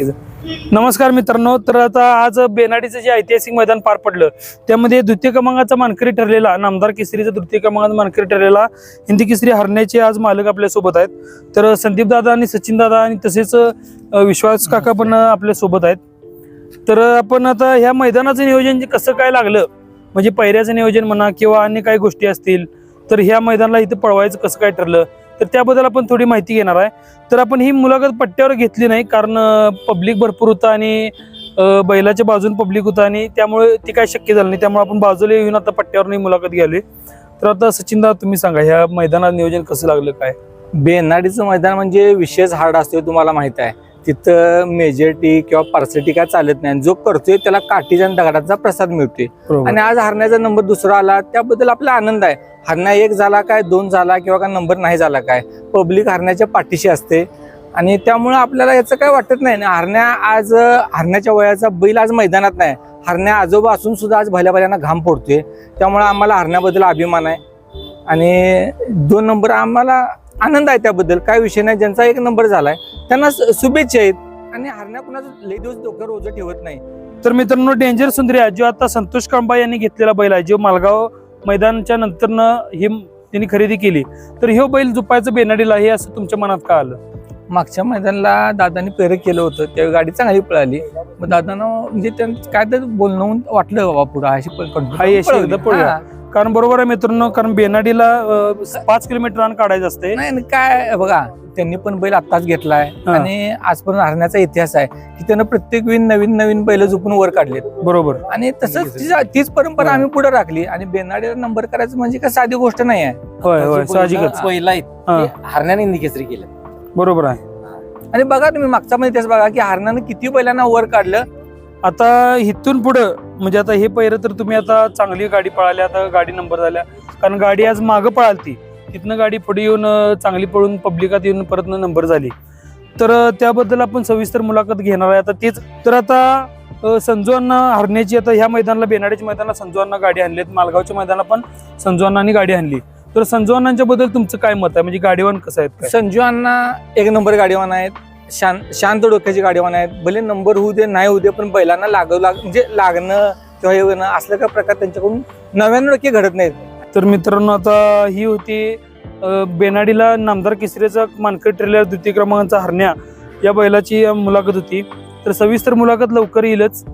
नमस्कार मित्रांनो तर आता आज बेनाडीचं जे ऐतिहासिक मैदान पार पडलं त्यामध्ये द्वितीय क्रमांकाचा मानकरी ठरलेला नामदार केसरीचा तृतीय क्रमांकाचा मानकरी ठरलेला हिंदी केसरी हरण्याचे आज मालक आपल्यासोबत आहेत. तर संदीप दादा आणि सचिन दादा आणि तसेच विश्वास काका पण आपल्यासोबत आहेत. तर आपण आता ह्या मैदानाचं नियोजन जे कसं काय लागलं म्हणजे पहिऱ्याचं नियोजन म्हणा किंवा अन्य काही गोष्टी असतील तर ह्या मैदानाला इथं पळवायचं कसं काय ठरलं तर त्याबद्दल आपण थोडी माहिती घेणार आहे. तर आपण ही मुलाखत पट्ट्यावर घेतली नाही कारण पब्लिक भरपूर होतं आणि बैलाच्या बाजून पब्लिक होतं आणि त्यामुळे ती काय शक्य झालं नाही. त्यामुळे आपण बाजूला येऊन आता पट्ट्यावर नाही मुलाखत घ्यावी तर आता सचिन दादा तुम्ही सांगा ह्या मैदानात नियोजन कसं लागलं काय? बेनाडीचं मैदान म्हणजे विशेष हार्ड असतो तुम्हाला माहीत आहे. तिथं मेजॉरिटी किंवा पार्सलिटी काय चालत नाही. आणि जो करतोय त्याला काठीच्या आणि दगडाचा प्रसाद मिळतोय. आणि आज हरण्याचा नंबर दुसरा आला त्याबद्दल आपला आनंद आहे. हरण्या एक झाला काय दोन झाला किंवा काय नंबर नाही झाला काय पब्लिक हरण्याच्या पाठीशी असते. आणि त्यामुळे आपल्याला याचं काय वाटत नाही. ना हरण्या आज अं, हरण्याच्या वयाचा बैल आज मैदानात नाही. हरण्या आजोबा असून सुद्धा आज भल्या भल्यांना घाम फोडतोय. त्यामुळे आम्हाला हरण्याबद्दल अभिमान आहे. आणि दोन नंबर आम्हाला आनंद आहे त्याबद्दल काय विषय नाही. ज्यांचा एक नंबर झालाय त्यांना शुभेच्छा आहेत. आणि हरण्या कुणाचं लई दिवस डोक्यावर ओझं ठेवत नाही. तर मित्रांनो डेंजर सुंदरी आहे जो आता संतोष कांबा यांनी घेतलेला बैल आहे जो मालगाव मैदानाच्या नंतरनं ही त्यांनी खरेदी केली. तर ह्यो बैल जुपायचं बेनाडीला हे असं तुमच्या मनात का आलं? मागच्या मैदानाला दादानी पेर केलं होतं त्यावेळी गाडी चांगली पळाली. मग दादानं म्हणजे काय तर बोलणं वाटलं बाबा पुढं अशी पण कारण बरोबर आहे मित्रांनो कारण बेनाडीला अं, पाच किलोमीटर रान काढायचं असते. नाही आणि काय बघा त्यांनी पण बैल आत्ताच घेतलाय. हा. आणि आजपर्यंत हरण्याचा इतिहास आहे की त्यानं प्रत्येक वेळी नवीन नवीन बैल झुपून वर काढलेत. बरोबर. आणि तसंच तिचा- तीच परंपरा आम्ही पुढे राखली. आणि बेनाडीला नंबर करायचं म्हणजे काय साधी गोष्ट नाही आहे. होय होय साहजिकच. पहिला हा. हरण्याने हिंदी केसरी केलं. बरोबर आहे. आणि बघा तुम्ही मागचा मध्ये इतिहास बघा की हरण्यानं किती बैलांना वर काढलं आता इथून पुढं म्हणजे आता हे पहिलं तर तुम्ही आता चांगली गाडी पळाली आता गाडी नंबर झाल्या. कारण गाडी आज मागं पळालती. तिथनं गाडी पुढे येऊन चांगली पळून पब्लिकात येऊन परत नंबर झाली. तर त्याबद्दल आपण सविस्तर मुलाखत घेणार आहे. आता तेच तर आता अं, हरण्याची आता ह्या मैदानाला बेनाड्याच्या मैदानाला संजू गाडी आणली मालगावच्या मैदानाला पण संजू गाडी आणली. तर संजू अण्णांच्या बद्दल तुमचं काय मत आहे? म्हणजे गाडीवान कसं आहेत? काय? संजू अण्णा एक नंबर गाडीवान आहेत. शांत शांत डोक्याची गाडीवान आहेत भले नंबर होऊ दे नाही होऊ दे पण बैलांना लागू लाग म्हणजे लागणं किंवा हे होणं असलं काय प्रकार त्यांच्याकडून नव्याण्णव टक्के घडत नाहीत. तर मित्रांनो आता ही होती बेनाडीला नामदार केसरीचा मानकरी ट्रेलर द्वितीय क्रमांकाचा हरण्या या बैलाची मुलाखत होती. तर सविस्तर मुलाखत लवकर येईलच.